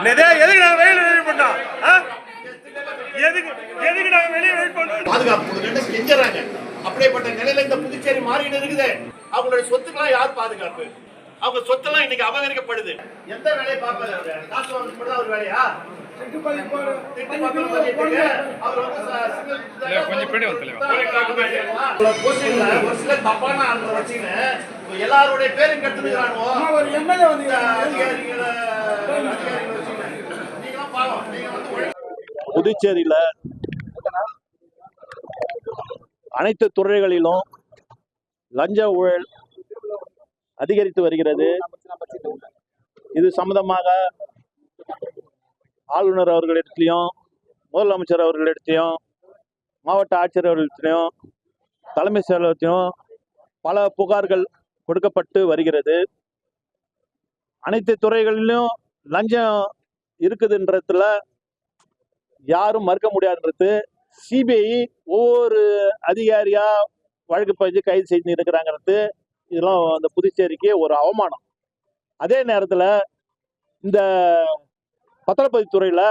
எதுக்கு நாங்க வெளியில வெயிட் பண்ணோம்? எதுக்கு எதுக்கு நாங்க வெளியே வெயிட் பண்ணோம் பாதுகாப்பு கொடுங்கன்னு கெஞ்சறாங்க அப்படியேப்பட்ட நிலையில இந்த புதுச்சேரி மாறிட்டு இருக்குது. அவங்களுடைய சொத்துக்கெல்லாம் யார் பாதுகாப்பு? அவங்க சொத்தெல்லாம் இன்னைக்கு அபகரிக்கப்படுது. எந்த வேலையை பார்ப்பாரு அவரு? காசு வாங்க மட்டும் அவர் வேலையா? திட்டு பத்திரம் பண்ணிட்டு புதுச்சேரியில அனைத்து துறைகளிலும் லஞ்ச ஊழல் அதிகரித்து வருகிறது. இது சம்பந்தமாக ஆளுநர் அவர்களிடத்திலையும் முதலமைச்சர் அவர்களிடத்தையும் மாவட்ட ஆட்சியர் அவர்களிடத்திலையும் தலைமை செயலகத்திலும் பல புகார்கள் கொடுக்கப்பட்டு வருகிறது. அனைத்து துறைகளிலும் லஞ்சம் இருக்குதுன்றதுல யாரும் மறுக்க முடியாதுன்றது சிபிஐ ஒவ்வொரு அதிகாரியா வழக்கு பதிஞ்சு கைது செஞ்சு இருக்கிறாங்கிறது இதெல்லாம் அந்த புதுச்சேரிக்கு ஒரு அவமானம். அதே நேரத்தில் இந்த பத்திரப்பதித்துறையில்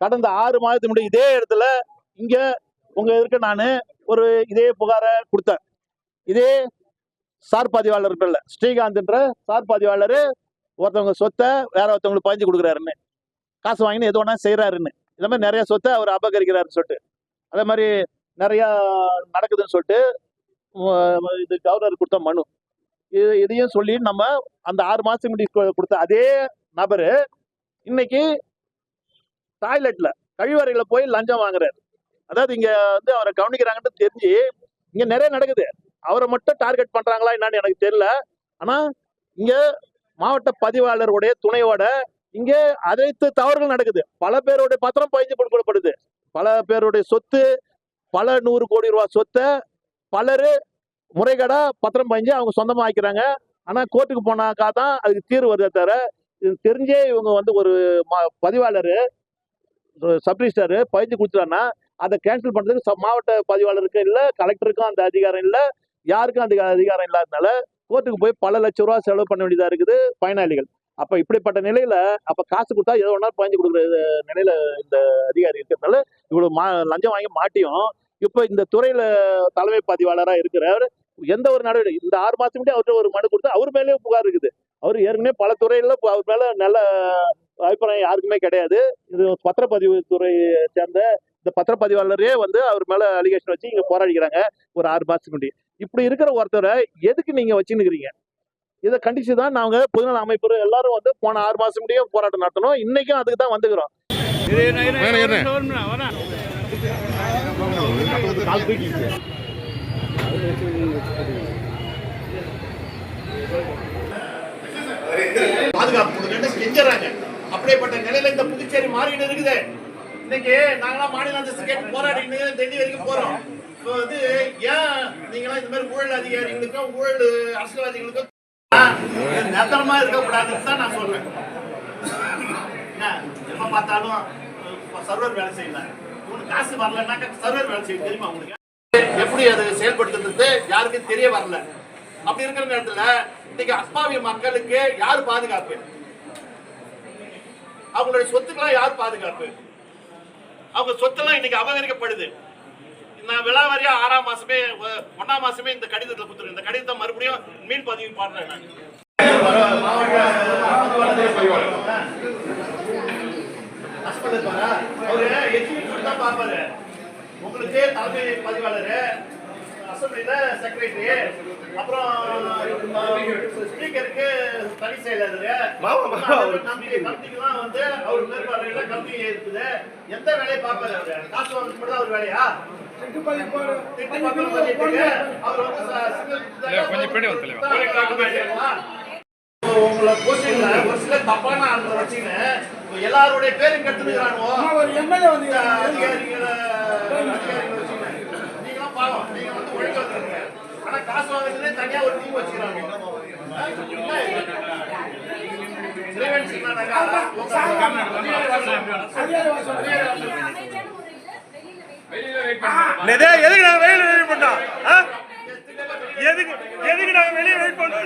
கடந்த ஆறு மாதத்துக்கு முன்னாடி இதே இடத்துல இங்கே உங்கள் இருக்க நான் ஒரு இதே புகாரை கொடுத்தேன். இதே சார் பதிவாளர்கள்ல ஸ்ரீகாந்த்ன்ற சார் பதிவாளர் ஒருத்தவங்க சொத்தை வேற ஒருத்தவங்களுக்கு பதிஞ்சு கொடுக்குறாருன்னு. காசு வாங்கினு எது ஒன்றா செய்கிறாருன்னு இந்த மாதிரி நிறைய சொத்தை அவர் அபகரிக்கிறாருன்னு சொல்லிட்டு. அதே மாதிரி நிறையா நடக்குதுன்னு சொல்லிட்டு இது கவர்னர் கொடுத்த மனு. இது இதையும் சொல்லி நம்ம அந்த ஆறு மாதத்துக்கு முன்னாடி கொடுத்த அதே நபரு இன்னைக்கு டாய்லெட்டில் கழிவறையில் போய் லஞ்சம் வாங்குறாரு. அதாவது இங்கே வந்து அவரை கவனிக்கிறாங்கன்னு தெரிஞ்சு இங்கே நிறைய நடக்குது. அவரை மட்டும் டார்கெட் பண்ணுறாங்களா என்னன்னு எனக்கு தெரியல. ஆனால் இங்கே மாவட்ட பதிவாளருடைய துணையோட இங்கே அனைத்து தவறுகள் நடக்குது. பல பேருடைய பத்திரம் பதிஞ்சு கொடுக்கப்படுது. பல பேருடைய சொத்து பல நூறு கோடி ரூபாய் சொத்தை பலரு முறைகேடா பத்திரம் பயஞ்சு அவங்க சொந்தமா ஆக்கிறாங்க ஆனா கோர்ட்டுக்கு போனாக்கா தான் அதுக்கு தீர்வு வருதே தவிர இது தெரிஞ்சே இவங்க வந்து ஒரு பதிவாளர் சப்ரிஜிஸ்டர் பதிஞ்சு கொடுத்துட்டாங்கன்னா அதை கேன்சல் பண்றதுக்கு ச- மாவட்ட பதிவாளருக்கு இல்லை கலெக்டருக்கும் அந்த அதிகாரம் இல்லை யாருக்கும் அந்த அதிகாரம் இல்லாதனால கோர்ட்டுக்கு போய் பல லட்சம் ரூபா செலவு பண்ண வேண்டியதாக இருக்குது பயனாளிகள். அப்ப இப்படிப்பட்ட நிலையில அப்ப காசு கொடுத்தா ஏதோ ஒன்றா பதிஞ்சு கொடுக்குற நிலையில இந்த அதிகாரி இருக்கிறதுனால இவ்வளவு மா லஞ்சம் வாங்கி மாட்டியும். இப்ப இந்த துறையில தலைமை பதிவாளரா இருக்கிறவர் எந்த ஒரு நடவடிக்கை இந்த ஆறு மாசம் அவர்கிட்ட ஒரு மனு கொடுத்து அவர் மேலேயே புகார் இருக்குது. அவர் ஏற்கனவே பல துறையில அவர் மேல நல்ல அபிப்பிராயம் யாருக்குமே கிடையாது. இது பத்திரப்பதிவு துறையை சேர்ந்த இந்த பத்திரப்பதிவாளரே வந்து அவர் மேல அலிகேஷன் வச்சு இங்க போராடிக்கிறாங்க ஒரு ஆறு மாசத்துக்கு முன்னாடி. இப்படி இருக்கிற ஒருத்தரை எதுக்கு நீங்க வச்சுன்னுக்கிறீங்க இதை கண்டிச்சு தான் நாங்க பொதுநல அமைப்பு எல்லாரும் வந்து போன ஆறு மாசம் முடியும் போராட்டம் நடத்தணும். இன்னைக்கும் அதுக்கு தான் வந்துக்கிறோம். பாதுகாப்பு கெஞ்சறாங்க. அப்படியேப்பட்ட நிலையில இந்த புதுச்சேரி மாறிட்டு இருக்குது. இன்னைக்கு நாங்களாம் மாநில அந்தஸ்து கேட்டு போராடிட்டு டெல்லி வரைக்கும் போறோம். இப்போ வந்து ஏன் நீங்களாம் இந்த மாதிரி ஊழல் அதிகாரிகளுக்கும் ஊழல் அரசியல்வாதிகளுக்கும் நிரந்தரமா இருக்கக்கூடாதுன்னு தான் நான் சொல்றேன். என்ன, எப்ப பார்த்தாலும் சர்வர் வேலை செய்யல. உங்களுக்கு காசு வரலன்னாக்கா சர்வர் வேலை செய்யும் தெரியுமா உங்களுக்கு? எப்படி அதை செயல்படுத்துறது யாருக்கும் தெரிய வரல. அப்படி இருக்கிற நேரத்துல இன்னைக்கு அப்பாவி மக்களுக்கு யார் பாதுகாப்பு? அவங்களுடைய சொத்துக்கெல்லாம் யார் பாதுகாப்பு? அவங்க சொத்தெல்லாம் இன்னைக்கு அபகரிக்கப்படுது. நான் விழாவாரியா ஆறாம் மாசமே ஒன்னாம் மாசமே இந்த கடிதத்தை கொடுத்துருக்கேன். இந்த கடிதத்தை மறுபடியும் மீன் பதிவு பாடுறேன் நான். ஹஸ்பண்ட் அவரு executive தான் பார்ப்பாரு. உங்களுக்கு தலைமை பதிவாளர் அசம்பிளில செக்ரட்டரி அப்புறம் ஸ்பீக்கருக்கு தனி செயலாளர் கமிட்டிக்கெல்லாம் வந்து அவர் மேற்பார்வையில கமிட்டி இருக்குது எந்த வேலையை பார்ப்பாரு அவரு காசு வாங்க மட்டும் தான் அவர் வேலையா அவர் வந்து உங்களை போஸ்டிங்ல ஒரு சில தப்பான ஆளுங்களை இப்ப எல்லாருடைய பேரும் கெடுத்துக்கிறானுவோ ஒரு எம்எல்ஏ வந்து அதிகாரிகளை அதிகாரிகளை வச்சுக்கின்னு நீங்களாம் பாவம். நீங்க வந்து ஒழுங்கா இருக்கீங்க ஆனா காசு வாங்குறதுலே தனியா ஒரு டீம் வச்சுக்கிறாங்க. எதுக்கு நாங்க வெளியில வெயிட் பண்ணோம் ஆ? எதுக்கு எதுக்கு நாங்க வெளியே வெயிட் பண்ணோம்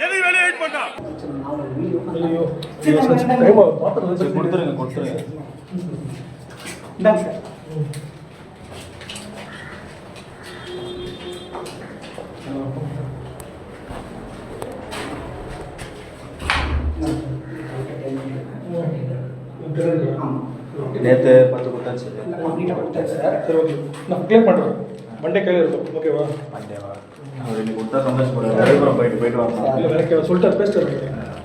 எதுக்கு வெளியே வெயிட் பண்ணா கொடுத்துருங்க கொடுத்துருங்க. நேற்று பத்து கொடுத்தாச்சு. சரி. ஓகே. நான் கிளியர் பண்ணுறேன் மண்டே கையில் இருக்கும் ஓகேவா? மண்டேவா? அவர் இன்னைக்கு கொடுத்தா சந்தோஷப்படுவார். போயிட்டு போயிட்டு வரணும் இல்லை வேலைக்கு சொல்லிட்டு பேசிட்டு